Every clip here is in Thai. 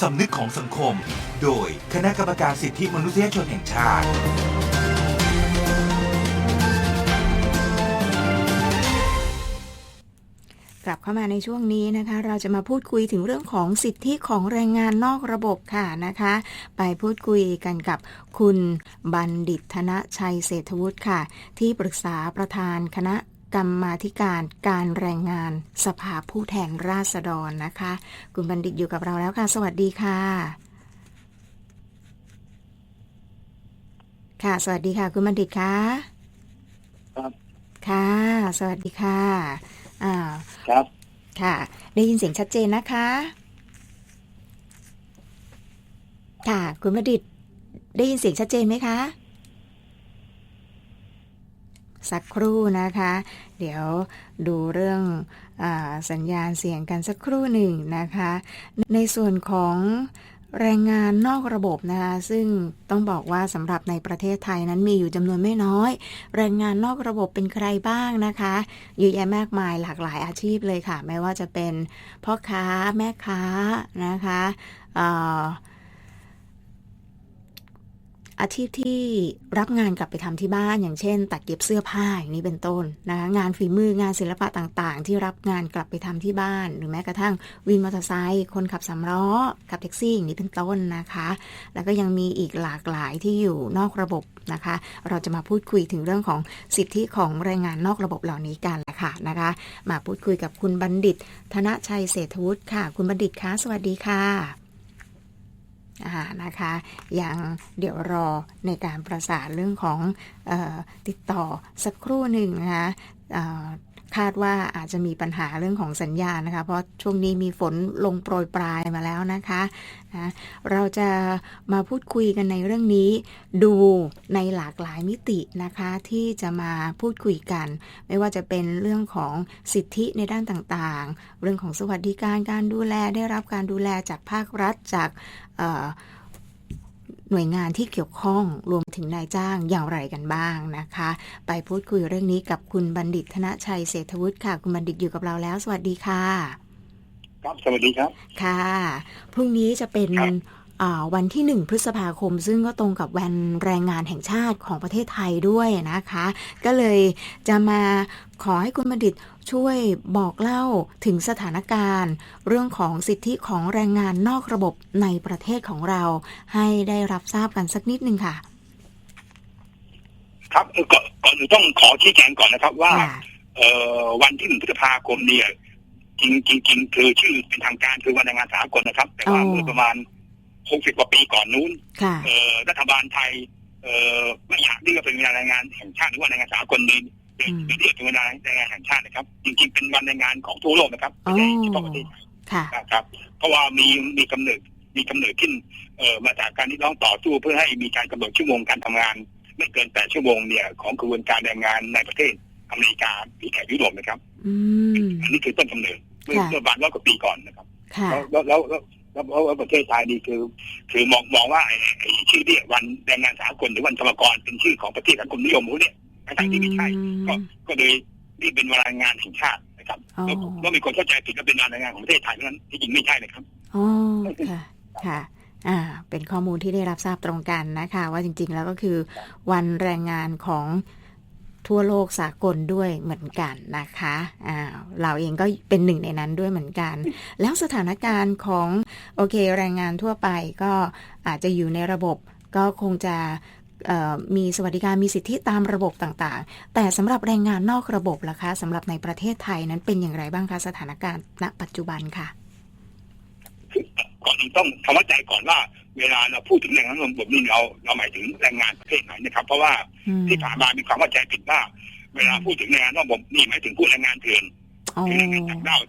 สำนึกของสังคม โดยคณะกรรมการสิทธิมนุษยชนแห่งชาติกลับเข้ามาในช่วงนี้นะคะ เราจะมาพูดคุยถึงเรื่องของสิทธิของแรงงานนอกระบบค่ะนะคะ ไปพูดคุยกันกับคุณบัณฑิตธนชัยเศรษฐวุฒิค่ะ ที่ปรึกษาประธานคณะ กรรมาธิการการแรงงานสภาผู้แทนราษฎรนะคะ คุณบัณฑิตอยู่กับเราแล้วค่ะ สวัสดีค่ะ ค่ะ สวัสดีค่ะ คุณบัณฑิตคะครับค่ะ สวัสดีค่ะอ่าครับ ค่ะ ได้ยินเสียงชัดเจนนะคะ ค่ะ คุณประดิษฐ์ได้ยินเสียงชัดเจนไหมคะ สักครู่นะคะ เดี๋ยวดูเรื่องอสัญญาณเสียงกันสักครู่หนึ่งนะคะ ในส่วนของแรงงานนอกระบบนะคะซึ่งต้องบอกว่าสำหรับในประเทศไทยนั้นมีอยู่จำนวนไม่น้อย แรงงานนอกระบบเป็นใครบ้างนะคะเยอะแยะมากมายหลากหลายอาชีพเลยค่ะ ไม่ว่าจะเป็นพ่อค้าแม่ค้านะคะ อาชีพที่รับงานกลับไปทำที่บ้านอย่างเช่น ตัดเย็บเสื้อผ้าอย่างนี้เป็นต้นนะคะงานฝีมืองานศิลปะต่างๆ ที่รับงานกลับไปทำที่บ้าน หรือแม้กระทั่งวินมอเตอร์ไซค์คนขับสำล้อขับแท็กซี่อย่างนี้เป็นต้นนะคะ แล้วก็ยังมีอีกหลากหลายที่อยู่นอกระบบนะคะ เราจะมาพูดคุยถึงเรื่องของสิทธิของแรงงานนอกระบบเหล่านี้กันแหละค่ะนะคะ มาพูดคุยกับคุณบัณฑิต ธนชัยเศรษฐวุฒิค่ะ คุณบัณฑิตคะสวัสดีค่ะ นะคะยังเดี๋ยวรอในการประสานเรื่องของออติดต่อสักครู่หนึ่งนะคะ คาดว่าอาจจะมีปัญหาเรื่องของสัญญาณนะคะ เพราะช่วงนี้มีฝนลงโปรยปลายมาแล้วนะคะนะเราจะมาพูดคุยกันในเรื่องนี้ ดูในหลากหลายมิตินะคะที่จะมาพูดคุยกัน ไม่ว่าจะเป็นเรื่องของสิทธิในด้านต่างๆ เรื่องของสวัสดิการการดูแลได้รับการดูแลจากภาครัฐจากเอ่อ หน่วยงานที่เกี่ยวข้องรวมถึงนายจ้างอย่างไรกันบ้างนะคะ ไปพูดคุยเรื่องนี้กับคุณบัณฑิตธนชัยเศรษฐวุฒิค่ะ คุณบัณฑิตอยู่กับเราแล้ว สวัสดีค่ะ ครับสวัสดีครับ ค่ะ พรุ่งนี้จะเป็นครับอ่า วันที่ 1 พฤษภาคม ซึ่งก็ตรงกับวันแรงงานแห่งชาติของประเทศไทยด้วยนะคะ ก็เลยจะมาขอให้คุณบัณฑิตช่วยบอกเล่าถึงสถานการณ์ เรื่องของสิทธิของแรงงานนอกระบบในประเทศของเรา ให้ได้รับทราบกันสักนิดนึงค่ะ ครับเอ่อก่อนก่อนอื่นต้องขอชี้แจงก่อนนะครับว่าค่ะเอ่อวันที่หนึ่งพฤษภาคมเนี่ยจริงจริงจริงคือชื่อเป็นทางการคือวันแรงงานสากลนะครับ แต่ว่าอ๋อเมื่อประมาณ หกสิบกว่าปีก่อนนู้นค่ะเอ่อรัฐบาลไทยเอ่อไม่อยากเรียกว่าเป็นวันแรงงานแห่งชาติหรือว่าแรงงานสากลนี้เรียกอืมเรียกเป็นวันแรงงานแห่งชาตินะครับจริงๆเป็นวันแรงงานของทั่วโลกนะครับไม่ใช่เฉพาะประเทศไทยค่ะนะครับ เพราะว่ามีมีกำเนิดมีกำเนิดขึ้นเอ่อมาจากการที่ต้องต่อสู้เพื่อให้มีการกำหนดชั่วโมงการทำงาน ไม่เกินแปดชั่วโมงเนี่ยของกระบวนการแรงงานในประเทศอเมริกาหรือแถบยุโรปนะครับอืมอันนี้คือต้นกำเนิดเมื่อค่ะเมื่อประมาณร้อยกว่าปีก่อนนะครับค่ะแล้วแล้ว แล้วแล้วแล้วแล้วประเทศไทยนี่คือ คือมองมองว่าไอ้ไอ้ชื่อเรียกวันแรงงานสากลหรือวันสมกรเป็นชื่อของประเทศสังคมนิยมพวกเนี้ยทั้งๆที่ไม่ใช่ ก็ก็เลยนี่เป็นวันแรงงานแห่งชาตินะครับอ๋อแล้วแล้วมีคนเข้าใจผิดว่าเป็นวันแรงงานของประเทศไทยเพราะฉะนั้นที่จริงไม่ใช่นะครับอ๋อค่ะค่ะอ่าเป็นข้อมูลที่ได้รับทราบตรงกันนะคะ ว่าจริง ๆ แล้วก็คือ วันแรงงานของทั่วโลกสากลด้วยเหมือนกันนะคะอ่าเราเองก็เป็นหนึ่งในนั้นด้วยเหมือนกัน แล้วสถานการณ์ของ โอเค แรงงานทั่วไปก็อาจจะอยู่ในระบบก็คงจะเอ่อมีสวัสดิการมีสิทธิตามระบบต่างๆ แต่สำหรับแรงงานนอกระบบล่ะคะสำหรับในประเทศไทยนั้นเป็นอย่างไรบ้างคะสถานการณ์ณปัจจุบันค่ะก่อนอื่นต้องทำเข้าใจก่อนว่า เวลาเราพูดถึงแรงงานระบบนี่เราเราหมายถึงแรงงานประเภทไหนนะครับ เพราะว่าอืมที่ผ่านมามีความเข้าใจผิดว่า เวลาพูดถึงแรงงานระบบนี่หมายถึงผู้แรงงานเถื่อนอ๋อหรือแรงงานต่างด้าว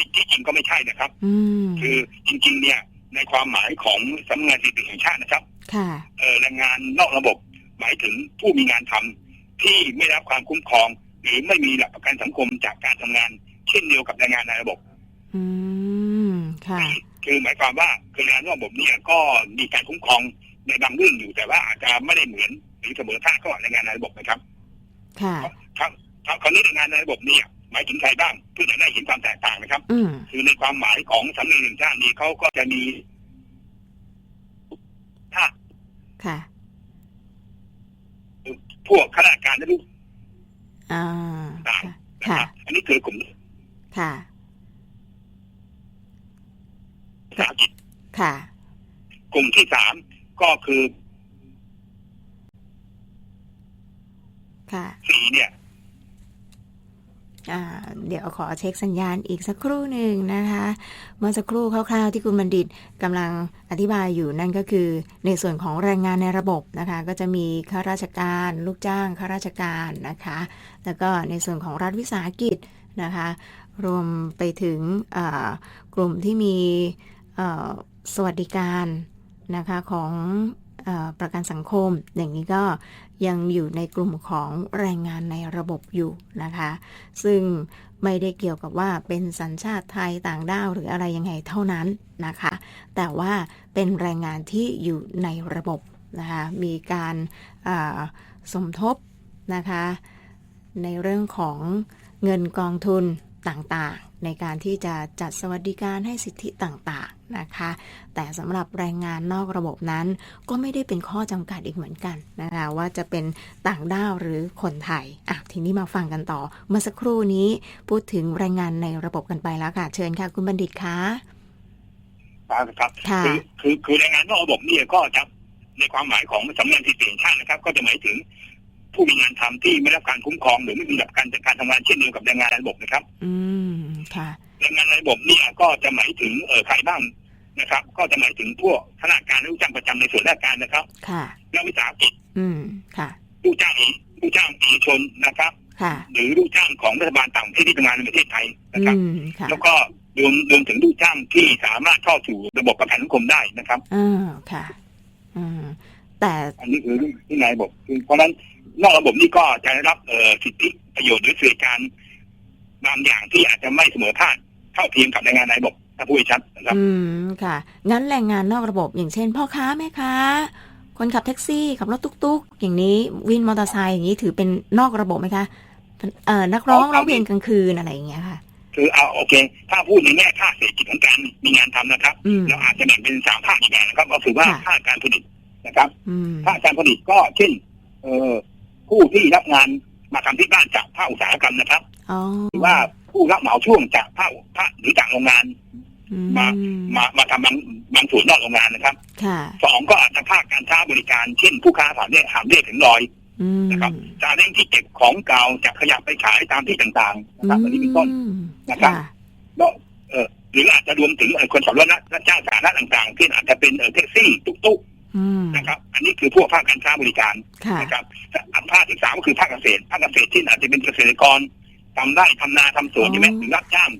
ที่ที่จริงก็ไม่ใช่นะครับอืมคือจริง ๆ เนี่ย ในความหมายของสำนักงานสถิติแห่งชาตินะครับค่ะ เอ่อแรงงานนอกระบบหมายถึงผู้มีงานทำที่ไม่ได้รับความคุ้มครอง หรือไม่มีหลักประกันสังคมจากการทำงาน เช่นเดียวกับแรงงานในระบบ อืม ค่ะ คือหมายความว่าคือแรงงานนอกระบบเนี่ยก็มีการคุ้มครองในบางเรื่องอยู่แต่ว่าอาจจะไม่ได้เหมือนหรือเสมอภาคกับแรงงานในระบบนะครับค่ะ ครับครับคราวนี้แรงงานในระบบเนี่ย หมายถึงใครบ้างเพื่อจะได้เห็นความแตกต่างนะครับอืมคือในความหมายของสำนักงานแห่งชาตินี่เขาก็จะมีค่ะ พวกข้าราชการและลูกอ่าได้ค่ะนะค่ะครับอันนี้คือกลุ่มค่ะวิสาหกิจค่ะ กลุ่มที่สามก็คือ ค่ะสีเนี่ยอ่า เดี๋ยวขอเช็คสัญญาณอีกสักครู่หนึ่งนะคะ เมื่อสักครู่คร่าวๆที่คุณบัณฑิตกำลังอธิบายอยู่นั่นก็คือ ในส่วนของแรงงานในระบบนะคะ ก็จะมีข้าราชการ ลูกจ้างข้าราชการนะคะ แล้วก็ในส่วนของรัฐวิสาหกิจนะคะ รวมไปถึงกลุ่มที่มีสวัสดิการนะคะของ ประกันสังคม อย่างนี้ก็ยังอยู่ในกลุ่มของแรงงานในระบบอยู่นะคะ ซึ่งไม่ได้เกี่ยวกับว่าเป็นสัญชาติไทยต่างด้าวหรืออะไรยังไงเท่านั้นนะคะ แต่ว่าเป็นแรงงานที่อยู่ในระบบนะคะ มีการสมทบนะคะ ในเรื่องของเงินกองทุนต่างๆ ในการที่จะจัดสวัสดิการให้สิทธิต่างๆ นะคะ แต่สำหรับแรงงานนอกระบบนั้น ก็ไม่ได้เป็นข้อจำกัดอีกเหมือนกันนะคะว่าจะเป็นต่างด้าวหรือคนไทยอะทีนี้มาฟังกันต่อ เมื่อสักครู่นี้พูดถึงแรงงานในระบบกันไปแล้วค่ะ เชิญค่ะ คุณบัณฑิตคะนะครับค่ะคือคือคือแรงงานนอกระบบเนี่ยก็จะในความหมายของสำนักงานที่เสียงชาตินะครับ ก็จะหมายถึงผู้มีงานทำที่ไม่ได้รับการคุ้มครองหรือไม่มีรับการจัดการทำงานเช่นเดียวกับแรงงานในระบบนะครับ อืมค่ะแรงงานในระบบเนี่ยก็จะหมายถึงเออใครบ้าง นะครับ ก็จะหมายถึงพวกข้าราชการและลูกจ้างประจำในส่วนราชการนะครับ ค่ะและวิสาหกิจอืมค่ะลูกจ้างเอกลูกจ้างเอกชนนะครับค่ะหรือลูกจ้างของรัฐบาลต่างประเทศที่ทำงานในประเทศไทยนะอืครับมค่ะแล้วก็รวมรวมถึงลูกจ้างที่สามารถเข้าสู่ระบบประกันสังคมได้นะครับอ่าค่ะอืมแต่อันนี้คือที่ในระบบคือเพราะฉะนั้นนอกระบบนี่ก็จะได้รับเอ่อสิทธิประโยชน์หรือสื่อการบางอย่างที่อาจจะไม่เสมอภาคเท่าเทียมกับแรงงานในระบบ ถ้าพูดให้ชัดนะครับ อืมค่ะ งั้นแรงงานนอกระบบอย่างเช่น พ่อค้าแม่ค้า คนขับแท็กซี่ ขับรถตุ๊กๆ อย่างนี้วินมอเตอร์ไซค์อย่างนี้ถือเป็นนอกระบบไหมคะเอ่อนักร้องเอาร้องเพลงกลางคืนอะไรอย่างเงี้ยค่ะ คือเอาโอเค ถ้าพูดในแง่ภาคเศรษฐกิจของการมีงานทำนะครับอืมเราอาจจะแบ่งเป็นสามภาคอีกแบบนะครับ ก็คือว่าค่ะภาคการผลิตนะครับอืมภาคการผลิตก็เช่น เอ่อผู้ที่รับงานมาทำที่บ้านจากภาคอุตสาหกรรมนะครับอ๋อหรือว่าผู้รับเหมาช่วงจากภาคภาคหรือจากโรงงานอื มามามาทำบางบางส่วนนอกโรงงานนะครับค่ะสองก็อาจจะภาคการค้าบริการ เช่นผู้ค้าผ่านเนี่ยหามเรียกถึงลอยอืมนะครับซาเล้งที่เก็บของเก่าจากขยะไปขายตามที่ต่างๆนะครับอันนี้เป็นต้นอืมนะครับค่ะแล้วเออหรืออาจจะรวมถึงเอ่อคนขับรถนะรับจ้างสาธารณะต่างๆเช่นอาจจะเป็นเออแท็กซี่ตุ๊กอืมๆนะครับ อันนี้คือพวกภาคการค้าบริการค่ะนะครับอันภาคที่สามก็คือภาคเกษตรภาคเกษตรที่อาจจะเป็นเกษตรกรทำไร่ทำนาทำสวนใช่ไหมหรือรับจ้าง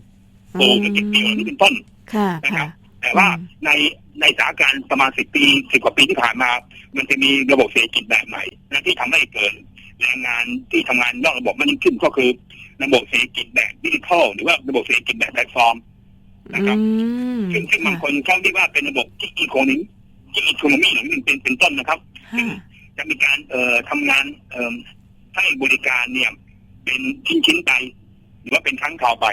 ปลูกเก็บเกี่ยวอันนี้เป็นต้นค่ะ นะครัค่ะบแต่ว่าอืมในในสถานการณ์ประมาณสิบปีสิบกว่าปีที่ผ่านมา มันจะมีระบบเศรษฐกิจแบบใหม่นะที่ทำให้เกิดแรงงานที่ทำงานนอกระบบมันยิ่งขึ้นก็คือ ระบบเศรษฐกิจแบบดิจิทัลหรือว่าระบบเศรษฐกิจแบบแพลตฟอร์มนะครับอืมซึ่งซึ่งบางคนเขาเรียกว่าเป็นระบบที่อีโคโนมีที่อีโคโนมีหรือเป็นเป็นเป็นต้นนะครับค่ะจะมีการเอ่อทำงานเอ่อให้บริการเนี่ย เป็นชิ้นชิ้นๆไป หรือว่าเป็นครั้งคราวไป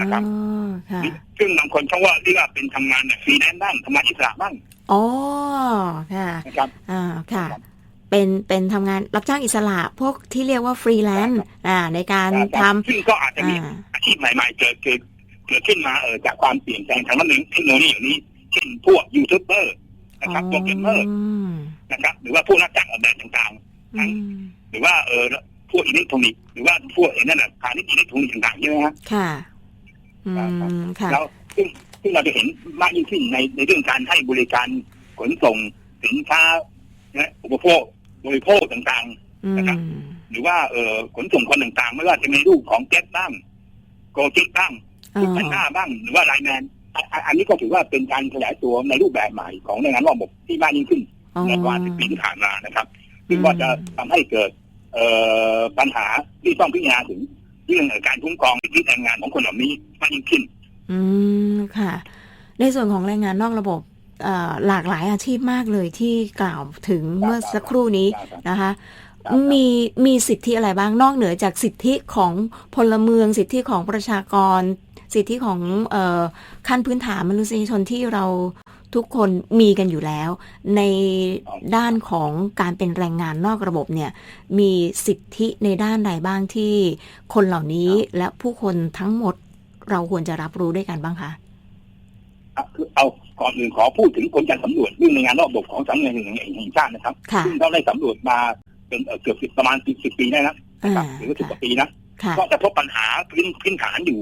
นะครับอ๋อค่ะซึ่งบางคนเขาว่าเรียกว่าเป็นทำงานแบบฟรีแลนซ์บ้างทำงานอิสระบ้างอ๋อค่ะนะครับอ่าค่ะครับเป็นเป็นทำงานรับจ้างอิสระพวกที่เรียกว่าฟรีแลนซ์อ่า ในการทำซึ่งก็อาจจะมีอ่าอาชีพใหม่ๆเกิดเกิดเกิดขึ้นมาเออจากความเปลี่ยนแปลงทางด้านเทคโนโลยีอย่างนี้เช่นพวกยูทูบเบอร์นะครับโปรแกรมเมอร์มนะครับ หรือว่าพวกนักจ้างออกแบบต่างอืมๆหรือว่าเออพวกอิเล็กทรอนิกส์หรือว่าพวกไอ้นั่นน่ะพาณิชย์อิเล็กทรอนิกส์ต่างๆใช่ไหมฮะค่ะ อืมค่ะแล้วซึ่งซึ่งเราจะเห็นมากยิ่งขึ้นในในเรื่องการให้บริการขนส่งสินค้านะอุปโภคบริโภคต่างอืมนะครับๆหรือว่าเออขนส่งคนต่างๆ ไม่ว่าจะในรูปของแก๊สบ้างโกจิกบ้างอ๋ลูกอพันหน้าบ้างหรือว่าไลน์แมนอะอะอันนี้ก็ถือว่าเป็นการขยายตัวในรูปแบบใหม่ของแรงงานระบบที่มากยิ่งขึ้นอ๋อในประมาณสิบปีที่ผ่านมานะครับ ซึ่งก็จะทำให้เกิดเอ่อปัญหาที่ต้องพิจารณาถึง เรื่องการคุ้มครองสิทธิแรงงานของคนเหล่านี้มากยิ่งขึ้น อืมค่ะ ในส่วนของแรงงานนอกระบบเอ่อหลากหลายอาชีพมากเลยที่กล่าวถึงเมื่อสักครู่นี้นะคะครับมีมีสิทธิอะไรบ้างนอกเหนือจากสิทธิของพลเมือง สิทธิของประชากร สิทธิของเอ่อขั้นพื้นฐานมนุษยชนที่เรา ทุกคนมีกันอยู่แล้ว ในด้านของการเป็นแรงงานนอกระบบเนี่ยมีสิทธิในด้านใดบ้างที่คนเหล่านี้และผู้คนทั้งหมดเราควรจะรับรู้ด้วยกันบ้างคะอะคือเอาก่อนอื่นขอพูดถึงผลการสำรวจเรื่องในงานรอบระบบของสำนักงานแห่งชาตินะครับค่ะซึ่งเราได้สำรวจมาเป็นเอ่อเกือบสิบประมาณสิบสิบปีได้นะอ่าครับหรือว่าสิบกว่าปีนะค่ะก็จะพบปัญหาพื้นพื้นฐานอยู่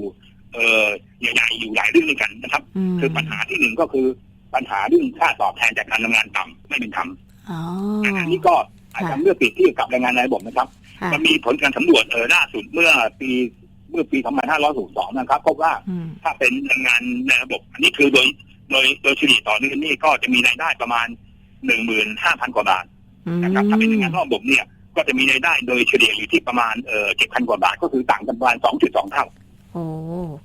เอ่อใหญ่ๆอยู่หลายเรื่องด้วยกันนะครับมคือปัญหาที่หนึ่งก็คือ ปัญหาเรื่องค่าตอบแทนจากการทำงานต่ำไม่เป็นธรรมอ๋ออันนี้ก็อาจจะเมื่อเปรียบเทียบกับแรงงานในระบบนะครับค่ะมันมีผลการสำรวจเออล่าสุดเมื่อปีเมื่อปี2562นะครับพบว่าอืมถ้าเป็นแรงงานในระบบ อันนี้คือโดยโดยโดยเฉลี่ยต่อเดือนนี่ก็จะมีรายได้ประมาณ15,000กว่าบาทนะครับถ้าเป็นแรงงานนอกระบบเนี่ย ก็จะมีรายได้โดยเฉลี่ยอยู่ที่ประมาณเออ7,000กว่าบาท ก็คือต่างกันประมาณ2.2เท่า โอ้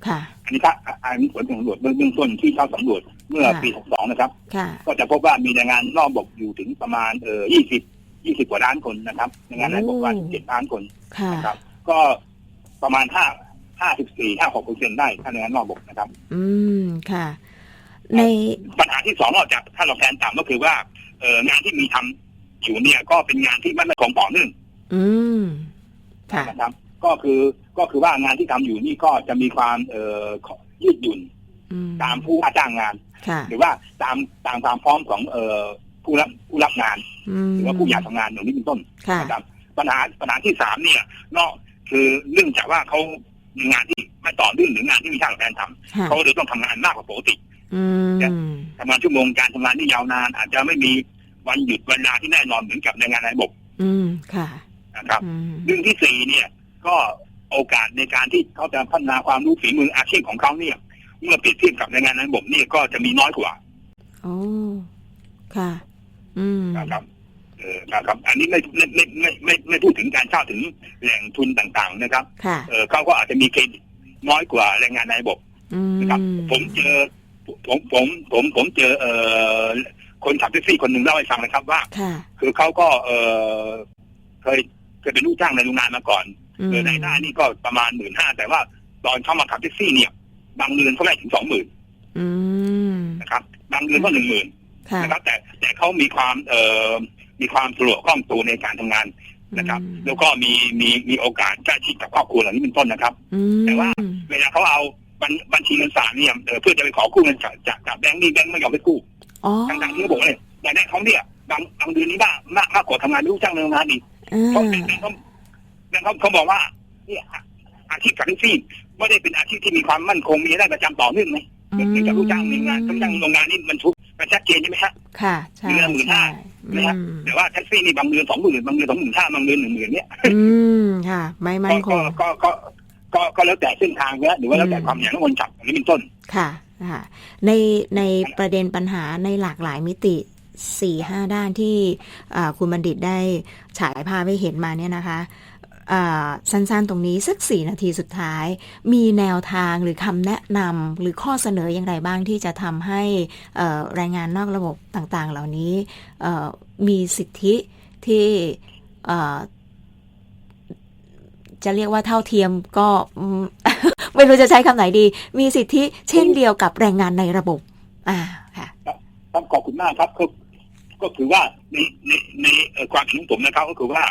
ค่ะอันนี้ถ้าอันนี้ผลสำรวจเบื้องต้นที่เข้าสำรวจเมื่อปี 62 นะครับ ค่ะ ก็จะพบว่ามีแรงงานนอกระบบอยู่ถึงประมาณเออ20 20 กว่าล้านคนนะครับแรงงานในระบบประมาณ7ล้านคนค่ะนะครับ ก็ประมาณห้าห้าสิบสี่ห้าหกเปอร์เซ็นต์ได้ถ้าในงานนอกระบบนะครับ อืมค่ะ ในปัญหาที่สองนอกจากถ้าเราแทนต่ำก็คือว่าเอองานที่มีทำอยู่เนี่ยก็เป็นงานที่ไม่มั่นคงต่อเนื่องอืมค่ะนะครับ ก็คือก็คือว่างานที่ทำอยู่นี่ก็จะมีความเอ่อยืดหยุ่นอืมตามผู้ว่าจ้างงานค่ะหรือว่าตามตามความพร้อมของเอ่อผู้รับผู้รับงานอืมหรือว่าผู้อยากทำงานอย่างนี้เป็นต้นค่ะนะครับปัญหาปัญหาที่สามเนี่ยนอกคือเนื่องจากว่าเขามีงานที่ไม่ต่อเนื่องหรืองานที่มีช่างแทนทำค่ะเขาเลยต้องทำงานมากกว่าปกติอืมทำงานชั่วโมงการทำงานที่ยาวนาน อาจจะไม่มีวันหยุดเวลาที่แน่นอนเหมือนกับในงานในระบบ อืมค่ะนะครับอืมเรื่องที่สี่เนี่ย ก็โอกาสในการที่เขาจะพัฒนาความรู้ฝีมืออาชีพของเขาเนี่ย เมื่อเปรียบเทียบกับในงานในระบบเนี่ยก็จะมีน้อยกว่าโอ้ค่ะ อืมนะครับเออนะครับ อันนี้ไม่ไม่ไม่ไม่ไม่ไม่พูดถึงการเข้าถึงแหล่งทุนต่างๆนะครับค่ะเออเขาก็อาจจะมีเครดิตน้อยกว่าแรงงานในระบบอืมนะครับ ผมเจอ ผมผมผมผมเจอเออคนขับแท็กซี่คนหนึ่งเล่าให้ฟังนะครับว่าค่ะคือเขาก็เออเคยเคยเป็นลูกจ้างในโรงงานมาก่อนอืม เออรายได้นี่ก็ประมาณหมื่นห้าแต่ว่าตอนเข้ามาขับแท็กซี่เนี่ย บางเดือนเขาได้ถึงสองหมื่นอืมนะครับ บางเดือนก็หนึ่งหมื่นค่ะนะครับ แต่แต่เขามีความเอ่อมีความสะดวกคล่องตัวในการทำงานนะครับอืมแล้วก็มีมีมีโอกาสใกล้ชิดกับครอบครัวเหล่านี้เป็นต้นนะครับอืมแต่ว่าเวลาเขาเอาบัญบัญชีเงินฝากเนี่ยเอ่อเพื่อจะไปขอกู้เงินจากจากจากแบงก์นี่แบงก์ไม่ยอมไปกู้อ๋อทั้งๆที่เขาบอกว่าเนี่ยรายได้เขาเนี่ยบางบางเดือนนี้มากมากมากกว่าทำงานเป็นลูกจ้างในโรงงานอีกอ่เขาาแบงค์เขา แบงค์เขาเขาบอกว่าเนี่ยอาชีพขับแท็กซี่ไม่ได้เป็นอาชีพที่มีความมั่นคงมีรายได้ประจำต่อเนื่องไหมเหมือนเหมือนกับลูกจ้างในงานลูกจ้างโรงงานนี่มันทุกมันชัดเจนใช่ไหมฮะค่ะใช่เดือนละหมื่นใช่ห้านะครับอืมแต่ว่าแท็กซี่นี่บางเดือนสองหมื่นบางเดือนสองหมื่นห้าบางเดือนหนึ่งหมื่นเนี่ยอืมค่ะ ไม่มั่นคก็งก็ก็ก็ก็แล้วแต่เส้นทางแล้วหรือว่าแล้วแต่อืมความอย่างของคนขับอันนี้เป็นต้นค่ะค่ะในในประเด็นปัญหาในหลากหลายมิติสี่ห้าด้านที่อ่าคุณบัณฑิตได้ฉายภาพให้เห็นมาเนี่ยนะคะอ่า สั้นๆตรงนี้สักสี่นาทีสุดท้าย มีแนวทางหรือคำแนะนำหรือข้อเสนออย่างไรบ้างที่จะทำให้แรงงานนอกระบบต่างๆ เหล่านี้มีสิทธิที่จะเรียกว่าเท่าเทียมก็ไม่รู้จะใช้คำไหนดี มีสิทธิเช่นเดียวกับแรงงานในระบบ อ่าค่ะครับขอบคุณมากครับก็ก็คือว่าในในในความเห็นของผมนะครับ ก็คือว่า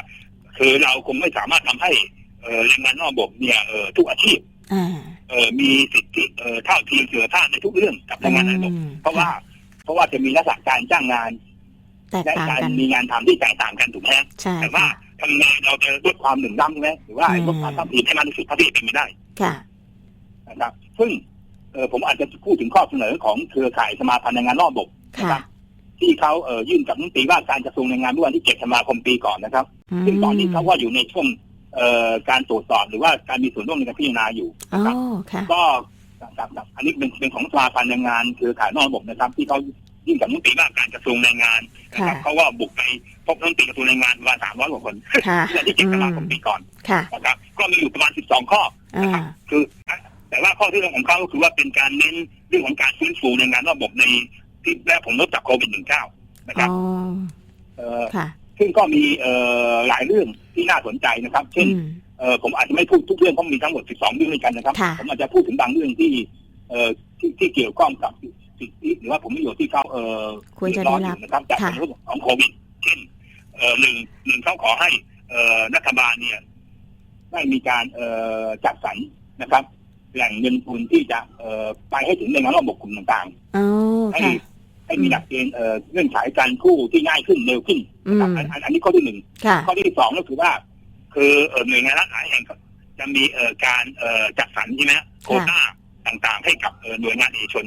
คือเราคงไม่สามารถทำให้เอ่อแรงงานนอกระบบเนี่ยเอ่อทุกอาชีพอ่าเอ่อมีสิทธิเอ่อเท่าเทียมเสือท่าในทุกเรื่องกับแรงงานในระบบอืมเพราะว่าเพราะว่าจะมีลักษณะการจ้างงานแตกและต่างการกันมีงานทำที่แตกต่างกันถูกไหมใช่แต่ว่าค่ะทำไงเราจะลดความหนึ่งดำใช่ไหมหรือว่าอืมลดความต้องผิดให้มากที่สุดเท่าที่จะเป็นไปได้ค่ะนะครับซึ่งเอ่อผมอาจจะพูดถึงข้อเสนอของเครือข่ายสมาพันธ์แรงงานนอกระบบนะคค่ะรับ ที่เขาเอ่อยื่นกับรัฐมนตรีว่าการกระทรวงแรงงานเมื่อวันที่7ธันวาคมปีก่อนนะครับ ซึ่งตอนนี้เขาว่าอยู่ในช่วงเอ่อการตรวจสอบหรือว่าการมีส่วนร่วมในการพิจารณาอยู่อ๋อนะครับค่ะก็ครับครับอันนี้เป็นเป็นของสมาพันธ์แรงงานเครือข่ายนอกระบบนะครับ ที่เขายื่นกับรัฐมนตรีว่าการกระทรวงแรงงานนะครับค่ะเขาว่าบุกไปพบรัฐมนตรีกระทรวงแรงงานประมาณ300กว่าคนค่ะเมื่อวันที่7ธันวาคมปีก่อนค่ะนะครับก็มีอยู่ประมาณ12ข้ออ่าคือแต่ว่าข้อที่เรื่องของเขาก็คือว่าเป็นการเน้นเรื่องของการฟื้นฟูแรงงานนอกระบบใน ที่แรกผมลดจากโควิด -19 นะครับอ๋อเอ่อค่ะซึ่งก็มีเอ่อหลายเรื่องที่น่าสนใจนะครับ เช่นอืมเออผมอาจจะไม่พูดทุกเรื่องเพราะมีทั้งหมด 12 เรื่องด้วยกันนะครับค่ะผมอาจจะพูดถึงบางเรื่องที่เอ่อที่ที่เกี่ยวข้องกับสิทธิหรือว่าผลประโยชน์ที่เขาเออควรจะเดือได้ร้อนอรับยู่นะครับจากค่ะผลกระทบของโควิด เช่นเออหนึ่งหนึ่งเขาขอให้เอ่อรัฐบาลเนี่ยได้มีการเอ่อจัดสรรนะครับ แหล่งเงินทุนที่จะเอ่อไปให้ถึงในงานระบบกลุ่มต่างอ๋อๆให้ค่ะ ให้มีหลักเกณฑ์เอ่อเงื่อนไขการกู้ที่ง่ายขึ้นเร็วขึ้นอืนะครับมอันอันอันนี้ข้อที่หนึ่งค่ะข้อที่สองก็คือว่า คือเอ่อหน่วยงานรัฐหลายแห่งจะมีเอ่อการเอ่อจัดสรรใช่ไหมฮะโควต้าต่างๆ ให้กับเอ่อหน่วยงานเอกชน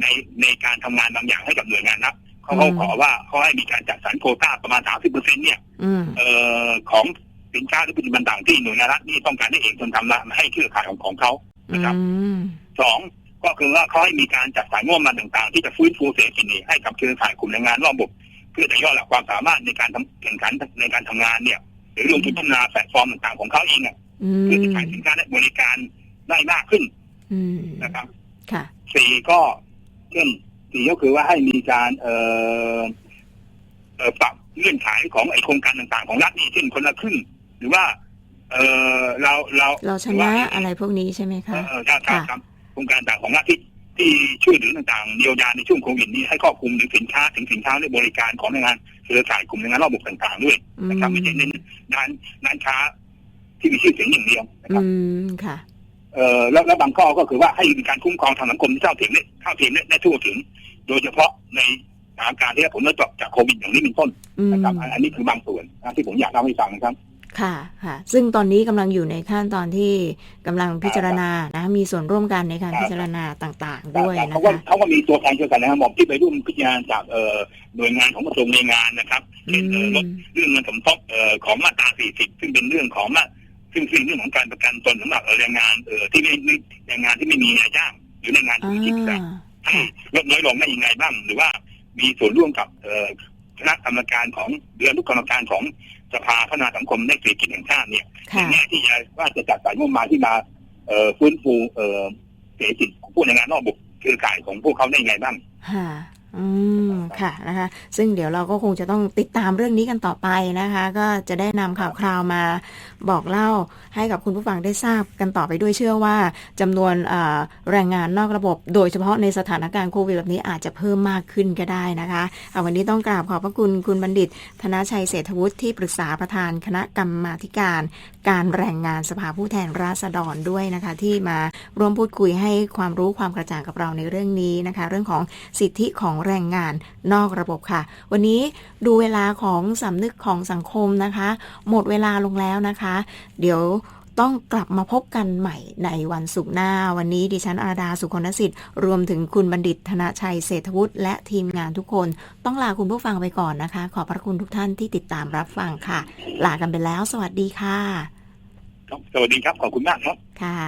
ในในการทำงานบางอย่างให้กับหน่วยงานรัฐเขาเขาอืมขอว่าเขาให้มีการจัดสรรโควต้าประมาณสามสิบเปอร์เซ็นต์เนี่ยอืมเอ่อของสินค้าหรือผลิตภัณฑ์ต่างที่หน่วยงานรัฐนี่ต้องการให้เอกชนทำละมาให้เครือข่ายของของเขาอืนะครับมสอง ก็คือว่าเขาให้มีการจัดสรรงบประมาณต่างๆ ที่จะฟื้นฟูเศรษฐกิจนี้ให้กับเครือข่ายกลุ่มแรงงานรอบระบบเพื่อจะย่อระดับความสามารถในการทำแข่งขันในการทำงานเนี่ย หรือลงทุนพัฒนาแพลตฟอร์มต่างๆของเขาเองอะอืเพื่อจะมขายสินค้าและบริการได้มากขึ้นอืมนะครับค่ะสี่ก็เช่นสี่ก็คือว่าให้มีการเอ่อเอ่อปรับเงื่อนไขของไอโครงการต่างๆ ของรัฐนี่เช่นคนละครึ่งหรือว่า เออเราเราเราชนะอะไรพวกนี้ใช่ไหมเอคะอเออครับครับครับ โครงการต่างของรัฐที่ที่ช่วยเหลือต่างๆเยียวยาในช่วงโควิดนี้ให้ครอบคลุมถึงสินค้าถึงสินค้าและบริการของแรงงานเครือข่ายกลุ่มแรงงานรอบบกต่างๆด้วยอืมนะครับไม่ใช่เน้นร้านร้านค้าที่มีชื่อเสียงอย่างเดียวนะครับอืมค่ะเอ่อแล้วแล้วบางข้อก็คือว่าให้มีการคุ้มครองทางสังคมที่เท่าเทียมและเท่าเทียมและและทั่วถึง โดยเฉพาะในสถานการณ์ที่ได้ผลกระทบจากโควิดอย่างนี้เป็นต้นอืมนะครับอันอันนี้คือบางส่วนนะที่ผมอยากเล่าให้ฟังนะครับ ค่ะค่ะ ซึ่งตอนนี้กำลังอยู่ในขั้นตอนที่กำลังพิจารณานะมีส่วนร่วมกันในการครับพิจารณาต่างๆ ด้วยแต่นะเขาก็คะเขาก็มีตัวแทนเกี่ยวกันนะครับผมที่ไปร่วมพิจารณาจากเอ่อหน่วยงานของกระทรวงแรงงานนะครับอืเช่นเอ่อลดมเรื่องเงินสมทบเอ่อของมาตรา 40 ซึ่งเป็นเรื่องของมาซึ่งซึ่งเรื่องของการประกันตนสำหรับเอ่อแรงงานเอ่อที่ไม่ไม่แรงงานที่ไม่มีนายจ้างหรือแรงงานอ่ธุรกิจต่างาให้ค่ะลดน้อยลงได้ยังไงบ้าง หรือว่ามีส่วนร่วมกับเอ่อคณะกรรมการของเดือนทุกกรรมการของ สภาพัฒนาสังคมและเศรษฐกิจแห่งชาติเนี่ยค่ะแง่ที่จะว่าจะจัดสรรงบประมาณที่มาเอ่อฟื้นฟูเอ่อเศรษฐกิจของผู้แรงงานนอกระบบเครือข่ายของพวกเขาได้ยังไงบ้างค่ะ อืมค่ะนะคะ ซึ่งเดี๋ยวเราก็คงจะต้องติดตามเรื่องนี้กันต่อไปนะคะ ก็จะได้นำข่าวคราวมาบอกเล่าให้กับคุณผู้ฟังได้ทราบกันต่อไปด้วยเชื่อว่าจำนวนแรงงานนอกระบบ โดยเฉพาะในสถานการณ์โควิดแบบนี้อาจจะเพิ่มมากขึ้นก็ได้นะคะเอาวันนี้ต้องกราบขอบพระคุณคุณบัณฑิต ธนชัยเศรษฐวุฒิที่ปรึกษาประธานคณะกรรมาธิการ การแรงงานสภาผู้แทนราษฎรด้วยนะคะ ที่มาร่วมพูดคุยให้ความรู้ความกระจ่างกับเราในเรื่องนี้นะคะ เรื่องของสิทธิของแรงงานนอกระบบค่ะ วันนี้ดูเวลาของสำนึกของสังคมนะคะ หมดเวลาลงแล้วนะคะ เดี๋ยวต้องกลับมาพบกันใหม่ในวันศุกร์หน้า วันนี้ดิฉันอาราดาสุคนสิทธิ์ รวมถึงคุณบัณฑิตธนชัยเศรษฐวุฒิและทีมงานทุกคน ต้องลาคุณผู้ฟังไปก่อนนะคะ ขอบพระคุณทุกท่านที่ติดตามรับฟังค่ะ ลากันไปแล้ว สวัสดีค่ะครับสวัสดีครับ ขอบคุณมากครับ ค่ะ